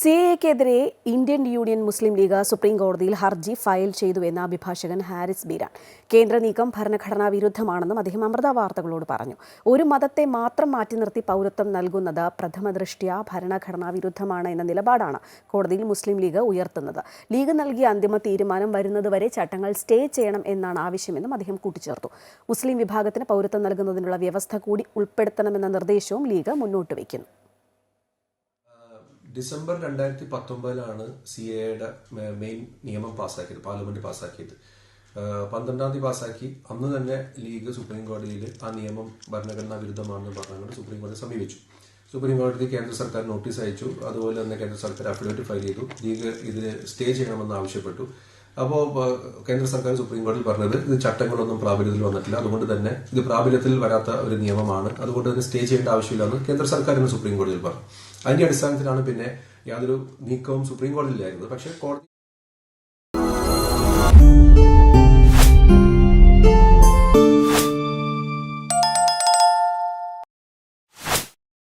C എക്കെതിരെ Indian Union Muslim League supreme കോടതിയിൽ ഹർജി file ചെയ്തു ചെയ്തുവെന്ന അഭിഭാഷകൻ ഹാരിസ് ബീരാൻ. കേന്ദ്ര നീക്കം ഭരണഘടനാ വിരുദ്ധമാണെന്നും അദ്ദേഹം അമൃത വാർത്തകളോട് പറഞ്ഞു. ഒരു മതത്തെ മാത്രം മാറ്റി നിർത്തി പൗരത്വം നൽകുന്നത് പ്രഥമ ദൃഷ്ട്യാ ഭരണഘടനാ വിരുദ്ധമാണ് എന്ന നിലപാടാണ് കോടതിയിൽ മുസ്ലിം ലീഗ് ഉയർത്തുന്നത്. ലീഗ് നൽകിയ അന്തിമ തീരുമാനം വരുന്നതുവരെ ചട്ടങ്ങൾ സ്റ്റേ ചെയ്യണം എന്നാണ് ആവശ്യമെന്നും അദ്ദേഹം കൂട്ടിച്ചേർത്തു. മുസ്ലിം വിഭാഗത്തിന് പൗരത്വം നൽകുന്നതിനുള്ള വ്യവസ്ഥ കൂടി ഉൾപ്പെടുത്തണമെന്ന നിർദ്ദേശവും ലീഗ് മുന്നോട്ട് വയ്ക്കുന്നു. ഡിസംബർ രണ്ടായിരത്തി പത്തൊമ്പതിലാണ് സി എയുടെ മെയിൻ നിയമം പാസ്സാക്കിയത് പാർലമെന്റ് പാസ്സാക്കിയത്. പന്ത്രണ്ടാം തീയതി പാസ്സാക്കി. അന്ന് തന്നെ ലീഗ് സുപ്രീം കോടതിയിൽ ആ നിയമം ഭരണഘടനാ വിരുദ്ധമാണെന്ന് പറഞ്ഞുകൊണ്ട് സുപ്രീം കോടതി സമീപിച്ചു. സുപ്രീം കോടതി കേന്ദ്ര സർക്കാർ നോട്ടീസ് അയച്ചു. അതുപോലെ തന്നെ കേന്ദ്ര സർക്കാർ അഫിഡവിറ്റ് ഫയൽ ചെയ്തു. ലീഗ് ഇതിന് സ്റ്റേ ചെയ്യണമെന്ന് ആവശ്യപ്പെട്ടു. അപ്പോൾ കേന്ദ്ര സർക്കാർ സുപ്രീം കോടതിയിൽ പറഞ്ഞത് ഇത് ചട്ടങ്ങളൊന്നും പ്രാബല്യത്തിൽ വന്നിട്ടില്ല. അതുകൊണ്ട് തന്നെ ഇത് പ്രാബല്യത്തിൽ വരാത്ത ഒരു നിയമമാണ്. അതുകൊണ്ട് തന്നെ സ്റ്റേ ചെയ്യേണ്ട ആവശ്യമില്ലെന്ന് കേന്ദ്ര സർക്കാർ സുപ്രീം കോടതിയിൽ പറഞ്ഞു. അതിന്റെ അടിസ്ഥാനത്തിലാണ് പിന്നെ യാതൊരു നീക്കവും സുപ്രീം കോടതിയിലായിരുന്നത് പക്ഷേ കോടതി